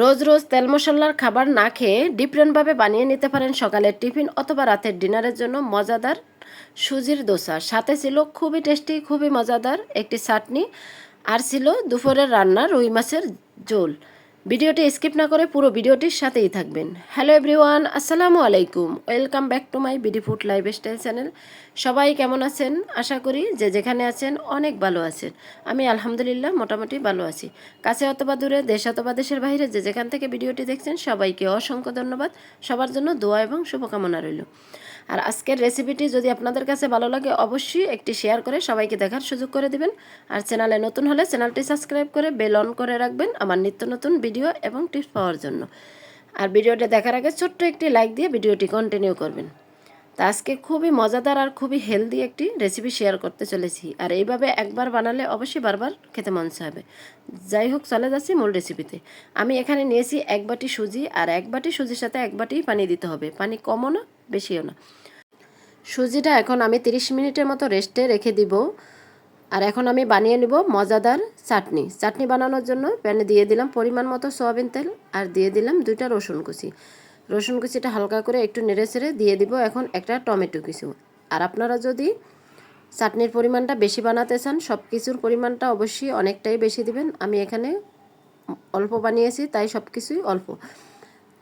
রোজ রোজ তেল মশলার খাবার না খেয়ে ডিফারেন্টভাবে বানিয়ে নিতে পারেন সকালের টিফিন অথবা রাতের ডিনারের জন্য মজাদার সুজির দোসা। সাথে ছিল খুবই টেস্টি, খুবই মজাদার একটি চাটনি, আর ছিল দুপুরের রান্না রুই মাছের ঝোল। ভিডিওটি স্কিপ না করে পুরো ভিডিওটির সাথেই থাকবেন। হ্যালো এভরিওয়ান, আসসালামু আলাইকুম। Welcome back to my BD food life style channel. সবাই কেমন আছেন? আশা করি যে যেখানে আছেন অনেক ভালো আছেন। আমি আলহামদুলিল্লাহ মোটামুটি ভালো আছি। কাছে অথবা দূরে, দেশ অথবা দেশের বাইরে যে যেখান থেকে ভিডিওটি দেখছেন, সবাইকে অসংখ্য ধন্যবাদ। সবার জন্য দোয়া এবং শুভকামনা রইল। আর আজকের রেসিপিটি যদি আপনাদের কাছে ভালো লাগে, অবশ্যই একটি শেয়ার করে সবাইকে দেখার সুযোগ করে দিবেন। আর চ্যানেলে নতুন হলে চ্যানেলটি সাবস্ক্রাইব করে বেল অন করে রাখবেন আমার নিত্য নতুন ভিডিও এবং টিপস পাওয়ার জন্য। আর ভিডিওটা দেখার আগে ছোট্ট একটি লাইক দিয়ে ভিডিওটি কন্টিনিউ করবেন। তা আজকে খুবই মজাদার আর খুবই হেলদি একটি রেসিপি শেয়ার করতে চলেছি। আর এইভাবে একবার বানালে অবশ্যই বারবার খেতে মন চাইবে। যাই হোক, চলে যাচ্ছি মূল রেসিপিতে আমি এখানে নিয়েছি এক বাটি সুজি, আর এক বাটি সুজির সাথে এক বাটি পানি দিতে হবে। পানি কমও না, বেশিও না। সুজিটা এখন আমি 30 মিনিটের মতো রেস্টে রেখে দিব। আর এখন আমি বানিয়ে নিব মজাদার চাটনি। চাটনি বানানোর জন্য প্যানে দিয়ে দিলাম পরিমাণ মতো সয়াবিন তেল আর দিয়ে দিলাম দুইটা রসুন কুচি। রসুন কুচিটা হালকা করে একটু নেড়ে ছেড়ে দিয়ে দিব এখন একটা টমেটো কিছু আর আপনারা যদি চাটনির পরিমাণটা বেশি বানাতে চান, সব কিছুর পরিমাণটা অবশ্যই অনেকটাই বেশি দিবেন। আমি এখানে অল্প বানিয়েছি, তাই সব কিছুই অল্প।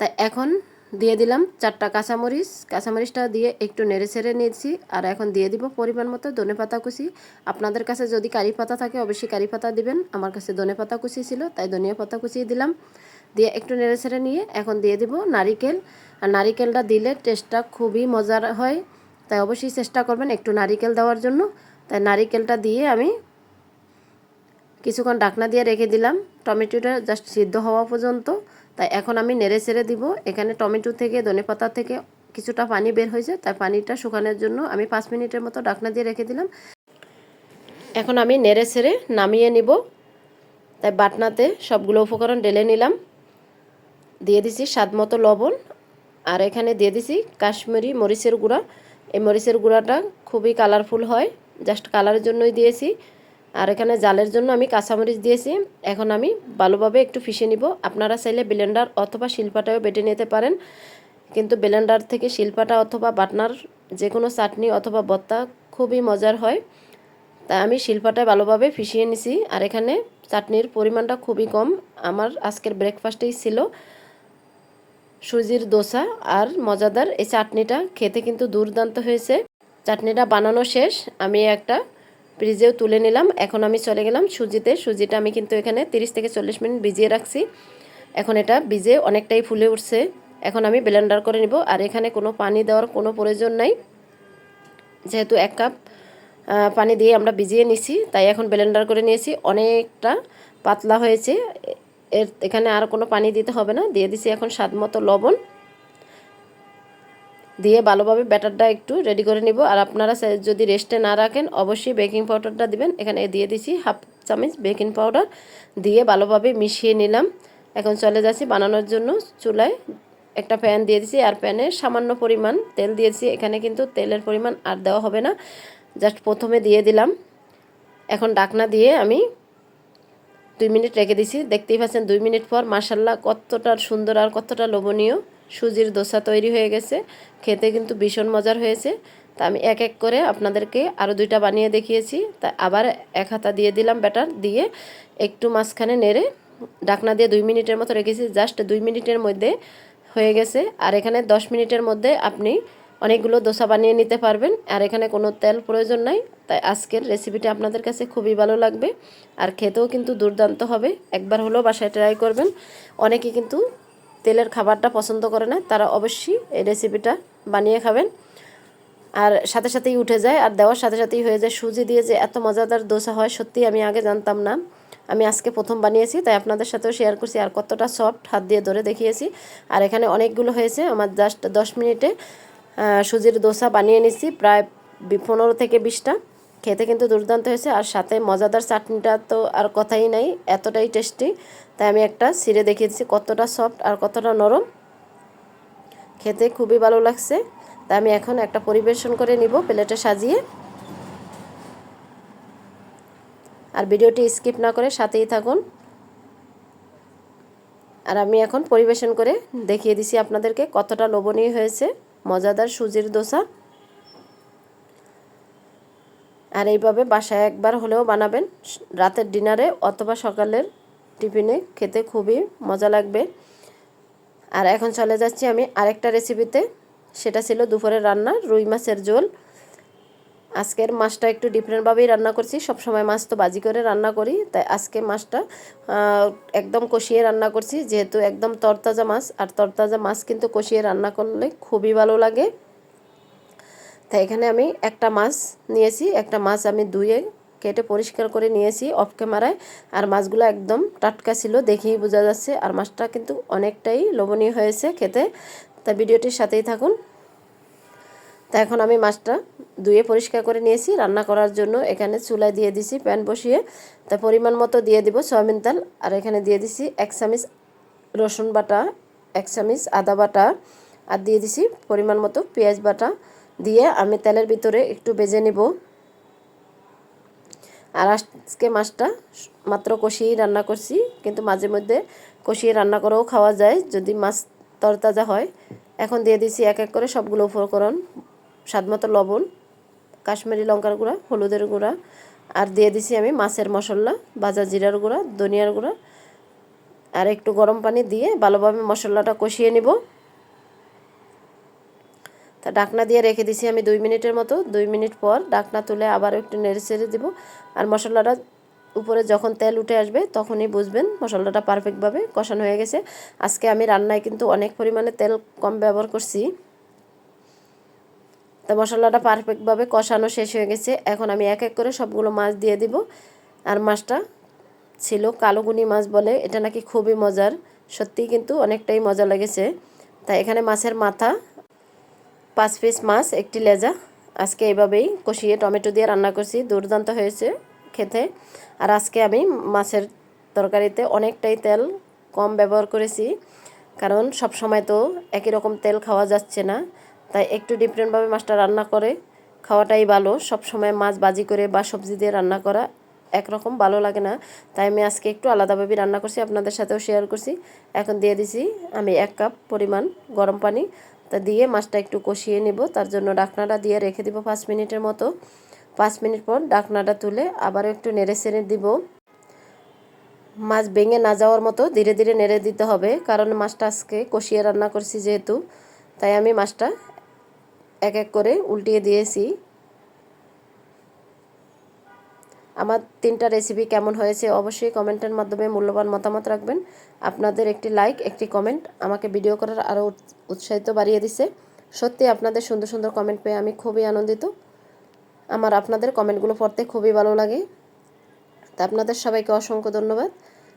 তাই এখন দিয়ে দিলাম চারটা কাঁচামরিচ। কাঁচামরিচটা দিয়ে একটু নেড়ে ছেড়ে নিয়েছি আর এখন দিয়ে দিব পরিমাণ মতো ধনে পাতা কুচি। আপনাদের কাছে যদি কারি পাতা থাকে অবশ্যই কারি পাতা দিবেন। আমার কাছে ধনে পাতা কুচি ছিল, তাই ধনিয়া পাতা কুচি দিলাম। দিয়ে একটু নেড়ে ছেড়ে নিয়ে এখন দিয়ে দিব নারিকেল। আর নারিকেলটা দিলে টেস্টটা খুবই মজার হয়। তাই অবশ্যই চেষ্টা করবেন একটু নারিকেল দেওয়ার জন্য। তাই নারিকেলটা দিয়ে আমি কিছুক্ষণ ডাকনা দিয়ে রেখে দিলাম। টমেটোটা জাস্ট সিদ্ধ হওয়া পর্যন্ত। তাই এখন আমি নেড়ে ছেড়ে দিব। এখানে টমেটো থেকে, ধনে পাতা থেকে কিছুটা পানি বের হয়েছে, তাই পানিটা শুকানোর জন্য আমি পাঁচ মিনিটের মতো ডাকনা দিয়ে রেখে দিলাম। এখন আমি নেড়ে ছেড়ে নামিয়ে নিব। তাই বাটনাতে সবগুলো উপকরণ ঢেলে নিলাম। দিয়ে দিছি স্বাদ মতো লবণ। আর এখানে দিয়ে দিছি কাশ্মীরি মরিচের গুঁড়া। এই মরিচের গুঁড়াটা খুবই কালারফুল হয়। জাস্ট কালারের জন্যই দিয়েছি। আর এখানে জালের জন্য আমি কাঁচামরিচ দিয়েছি। এখন আমি ভালোভাবে একটু ফিশে নিব। আপনারা চাইলে ব্লেন্ডার অথবা শিল্পাটাও বেটে নিতে পারেন। কিন্তু ব্লেন্ডার থেকে শিল্পাটা অথবা বাটনার যে কোনো চাটনি অথবা বত্তা খুবই মজার হয়। তাই আমি শিল্পাটায় ভালোভাবে ফিশিয়ে নিছি। আর এখানে চাটনির পরিমাণটা খুবই কম। আমার আজকের ব্রেকফাস্টেই ছিল সুজির দোসা আর মজাদার এই চাটনিটা। খেতে কিন্তু দুর্দান্ত হয়েছে। চাটনিটা বানানো শেষ। আমি একটা ফ্রিজেও তুলে নিলাম। এখন আমি চলে গেলাম সুজিতে। সুজিটা আমি কিন্তু এখানে 30 থেকে চল্লিশ মিনিট ভিজিয়ে রাখছি। এখন এটা ভিজে অনেকটাই ফুলে উঠছে। এখন আমি ব্লেন্ডার করে নিব। আর এখানে কোনো পানি দেওয়ার কোনো প্রয়োজন নাই। যেহেতু এক কাপ পানি দিয়ে আমরা ভিজিয়ে নিছি, তাই এখন ব্লেন্ডার করে নিয়েছি। অনেকটা পাতলা হয়েছে। এর, এখানে আর কোনো পানি দিতে হবে না। দিয়ে দিছি এখন স্বাদ মতো লবণ। দিয়ে ভালোভাবে ব্যাটারটা একটু রেডি করে নিব। আর আপনারা যদি রেস্টে না রাখেন, অবশ্যই বেকিং পাউডারটা দিবেন। এখানে দিয়ে দিছি হাফ চামচ বেকিং পাউডার দিয়ে ভালোভাবে মিশিয়ে নিলাম। এখন চলে যাচ্ছি বানানোর জন্য চুলায়। একটা প্যান দিয়ে দিছি আর প্যানে সামান্য পরিমাণ তেল দিয়েছি। এখানে কিন্তু তেলের পরিমাণ আর দেওয়া হবে না। জাস্ট প্রথমে দিয়ে দিলাম। এখন ডাকনা দিয়ে আমি দুই মিনিট রেখে দিছি। দেখতেই পাচ্ছেন, দুই মিনিট পর মাসাল্লাহ কতটা সুন্দর আর কতটা লোভনীয়। সুজির দোসা তৈরি হয়ে গেছে। খেতে কিন্তু ভীষণ মজার হয়েছে। তা আমি এক এক করে আপনাদেরকে আরও দুইটা বানিয়ে দেখিয়েছি। তা আবার এক হাতা দিয়ে দিলাম ব্যাটার, দিয়ে একটু মাঝখানে নেড়ে ডাকনা দিয়ে দুই মিনিটের মতো রেখেছি। জাস্ট দুই মিনিটের মধ্যে হয়ে গেছে। আর এখানে দশ মিনিটের মধ্যে আপনি অনেকগুলো দোসা বানিয়ে নিতে পারবেন। আর এখানে কোনো তেল প্রয়োজন নাই। তাই আজকের রেসিপিটা আপনাদের কাছে খুবই ভালো লাগবে। আর খেতেও কিন্তু দুর্দান্ত হবে। একবার হলেও বাসায় ট্রাই করবেন। অনেকে কিন্তু তেলের খাবারটা পছন্দ করে না, তারা অবশ্যই এই রেসিপিটা বানিয়ে খাবেন। আর সাথে সাথেই উঠে যায়, আর দেওয়ার সাথে সাথেই হয়ে যায় সুজি দিয়ে যে এত মজাদার দোসা হয় সত্যি আমি আগে জানতাম না। আমি আজকে প্রথম বানিয়েছি, তাই আপনাদের সাথেও শেয়ার করছি, আর কতটা সফট হাত দিয়ে ধরে দেখিয়েছি। আর এখানে অনেকগুলো হয়েছে, আমার জাস্ট দশ মিনিটে সুজির দোসা বানিয়ে নিছি প্রায় পনেরো থেকে বিশটা। খেতে কিন্তু দুর্দান্ত হয়েছে, আর সাথে মজাদার চাটনিটা তো আর কথাই নাই, এতটাই টেস্টি তাই আমি একটা সিরে দেখিয়েছি কতটা সফট আর কতটা নরম। খেতে খুবই ভালো লাগছে। তাই আমি এখন একটা পরিবেশন করে নিব প্লেটে সাজিয়ে। আর ভিডিওটি স্কিপ না করে সাথেই থাকুন। আর আমি এখন পরিবেশন করে দেখিয়ে দিছি আপনাদেরকে কতটা লোভনীয় হয়েছে, মজাদার সুজির দোসা। আর এইভাবে বাসায় একবার হলেও বানাবেন। রাতের ডিনারে অথবা সকালের টিফিনে খেতে খুবই মজা লাগবে। আর এখন চলে যাচ্ছি আমি আরেকটা রেসিপিতে। সেটা ছিল দুপুরের রান্না রুই মাছের ঝোল। আজকের মাছটা একটু ডিফারেন্টভাবেই রান্না করছি। সব সময় মাছ তো বাজি করে রান্না করি, তাই আজকে মাছটা একদম কষিয়ে রান্না করছি। যেহেতু একদম তরতাজা মাছ, আর তরতাজা মাছ কিন্তু কষিয়ে রান্না করলে খুবই ভালো লাগে। তাই এখানে আমি একটা মাছ নিয়েছি, একটা মাছ আমি ধুয়ে কেটে পরিষ্কার করে নিয়েছি অফ ক্যামেরায় আর মাছগুলো একদম টাটকা ছিল দেখেই বোঝা যাচ্ছে। আর মাছটা কিন্তু অনেকটাই লোভনীয় হয়েছে খেতে। তা ভিডিওটির সাথেই থাকুন। তা এখন আমি মাছটা ধুয়ে পরিষ্কার করে নিয়েছি। রান্না করার জন্য এখানে চুলায় দিয়ে দিছি প্যান বসিয়ে। তা পরিমাণ মতো দিয়ে দিব সয়াবিন তেল। আর এখানে দিয়ে দিছি এক চামিচ রসুন বাটা, এক চামিচ আদা বাটা। আর দিয়ে দিছি পরিমাণ মতো পেঁয়াজ বাটা। দিয়ে আমি তেলের ভিতরে একটু বেজে নিব। আর আজকে মাছটা মাত্র কষিয়েই রান্না করছি, কিন্তু মাঝে মধ্যে কষিয়ে রান্না করেও খাওয়া যায় যদি মাছ তরতাজা হয়। এখন দিয়ে দিছি এক এক করে সবগুলো উপকরণ, স্বাদমতো লবণ, কাশ্মীরি লঙ্কার গুঁড়া, হলুদের গুঁড়া, আর দিয়ে দিছি আমি মাছের মশলা বাজা জিরার গুঁড়া, ধনিয়ার গুঁড়া, আর একটু গরম পানি দিয়ে ভালোভাবে মশলাটা কষিয়ে নিব। তা ডাকনা দিয়ে রেখে দিছি আমি দুই মিনিটের মতো। দুই মিনিট পর ডাকনা তুলে আবার একটু নেড়ে চেড়ে দেবো। আর মশলাটা উপরে যখন তেল উঠে আসবে তখনই বুঝবেন মশলাটা পারফেক্টভাবে কষানো হয়ে গেছে। আজকে আমি রান্নায় কিন্তু অনেক পরিমাণে তেল কম ব্যবহার করছি। তো মশলাটা পারফেক্টভাবে কষানো শেষ হয়ে গেছে। এখন আমি এক এক করে সবগুলো মাছ দিয়ে দিব। আর মাছটা ছিল কালোগুনি মাছ বলে, এটা নাকি খুবই মজার। সত্যিই কিন্তু অনেকটাই মজা লেগেছে। তাই এখানে মাছের মাথা পাঁচ পিস মাছ, একটি লেজা। আজকে এইভাবেই কষিয়ে টমেটো দিয়ে রান্না করছি। দুর্দান্ত হয়েছে খেতে। আর আজকে আমি মাছের তরকারিতে অনেকটাই তেল কম ব্যবহার করেছি, কারণ সব সময় তো একই রকম তেল খাওয়া যাচ্ছে না। তাই একটু ডিফারেন্টভাবে মাছটা রান্না করে খাওয়াটাই ভালো। সব সময় মাছ বাজি করে বা সবজি দিয়ে রান্না করা একরকম ভালো লাগে না। তাই আমি আজকে একটু আলাদাভাবে রান্না করছি, আপনাদের সাথেও শেয়ার করছি। এখন দিয়ে দিছি আমি এক কাপ পরিমাণ গরম পানি। তা দিয়ে মাছটা একটু কষিয়ে নেব। তার জন্য ডাকনাটা দিয়ে রেখে দিব পাঁচ মিনিটের মতো। পাঁচ মিনিট পর ডাকনাটা তুলে আবার একটু নেড়ে সেড়ে দিব। মাছ ভেঙে না যাওয়ার মতো ধীরে ধীরে নেড়ে দিতে হবে, কারণ মাছটা আজকে কষিয়ে রান্না করছি যেহেতু, তাই আমি মাছটা এক এক করে উল্টিয়ে দিয়েছি। আমার তিনটা রেসিপি কেমন হয়েছে অবশ্যই কমেন্টের মাধ্যমে মূল্যবান মতামত রাখবেন। আপনাদের একটি লাইক একটি কমেন্ট আমাকে ভিডিও করার আরও উৎসাহিত বাড়িয়ে দিছে। সত্যি আপনাদের সুন্দর সুন্দর কমেন্ট পেয়ে আমি খুবই আনন্দিত। আমার আপনাদের কমেন্টগুলো পড়তে খুবই ভালো লাগে। তা আপনাদের সবাইকে অসংখ্য ধন্যবাদ।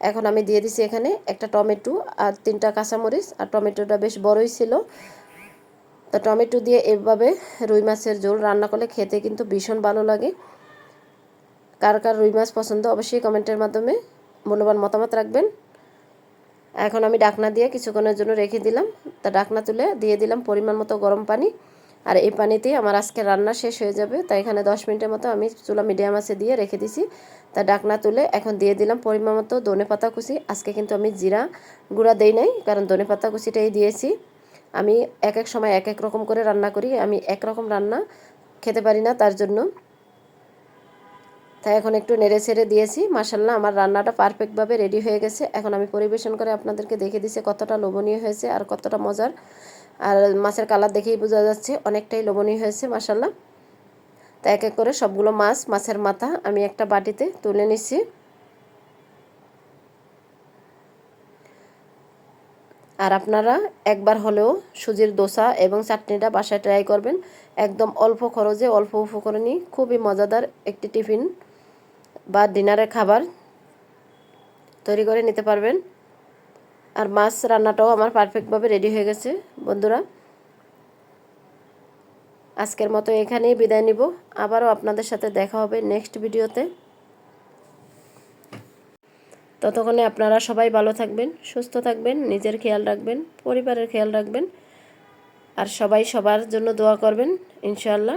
এখন আমি দিয়ে দিছি এখানে একটা টমেটো আর তিনটা কাঁচামরিচ, আর টমেটোটা বেশ বড়ই ছিল। তো টমেটো দিয়ে এভাবে রুই মাছের ঝোল রান্না করলে খেতে কিন্তু ভীষণ ভালো লাগে। কার কার রুই মাছ পছন্দ, অবশ্যই কমেন্টের মাধ্যমে মূল্যবান মতামত রাখবেন। এখন আমি ডাকনা দিয়ে কিছুক্ষণের জন্য রেখে দিলাম। তা ডাকনা তুলে দিয়ে দিলাম পরিমাণ মতো গরম পানি। আর এই পানিতেই আমার আজকে রান্না শেষ হয়ে যাবে। তাই এখানে দশ মিনিটের মতো আমি চুলা মিডিয়াম আছে দিয়ে রেখে দিছি। তা ডাকনা তুলে এখন দিয়ে দিলাম পরিমাণ মতো ধনে পাতা কুচি। আজকে কিন্তু আমি জিরা গুঁড়া দেই নাই, কারণ ধনে পাতা কুচিটাই দিয়েছি। আমি এক এক সময় এক এক রকম করে রান্না করি। আমি এক রকম রান্না খেতে পারি না তার জন্য। তাই এখন একটু নেড়ে ছেড়ে দিয়েছি। মাসাল্লাহ আমার রান্নাটা পারফেক্টভাবে রেডি হয়ে গেছে। এখন আমি পরিবেশন করে আপনাদেরকে দেখে দিছি কতটা লোভনীয় হয়েছে আর কতটা মজার। আর মাছের কালার দেখেই বোঝা যাচ্ছে অনেকটাই লোভনীয় হয়েছে মাসাল্লাহ তা এক এক করে সবগুলো মাছ, মাছের মাথা আমি একটা বাটিতে তুলে নিচ্ছি। আর আপনারা একবার হলেও সুজির দোসা এবং চাটনিটা বাসায় ট্রাই করবেন। একদম অল্প খরচে, অল্প উপকরণই খুবই মজাদার একটি টিফিন। বা ডিনারের খাবার তৈরি করে নিতে পারবেন। আর মাছ রান্নাটাও আমার পারফেক্টভাবে রেডি হয়ে গেছে, বন্ধুরা। আজকের মতো এখানেই বিদায় নিব। আবারও আপনাদের সাথে দেখা হবে নেক্সট ভিডিওতে ততক্ষণে আপনারা সবাই ভালো থাকবেন, সুস্থ থাকবেন, নিজের খেয়াল রাখবেন, পরিবারের খেয়াল রাখবেন। আর সবাই সবার জন্য দোয়া করবেন ইনশাল্লাহ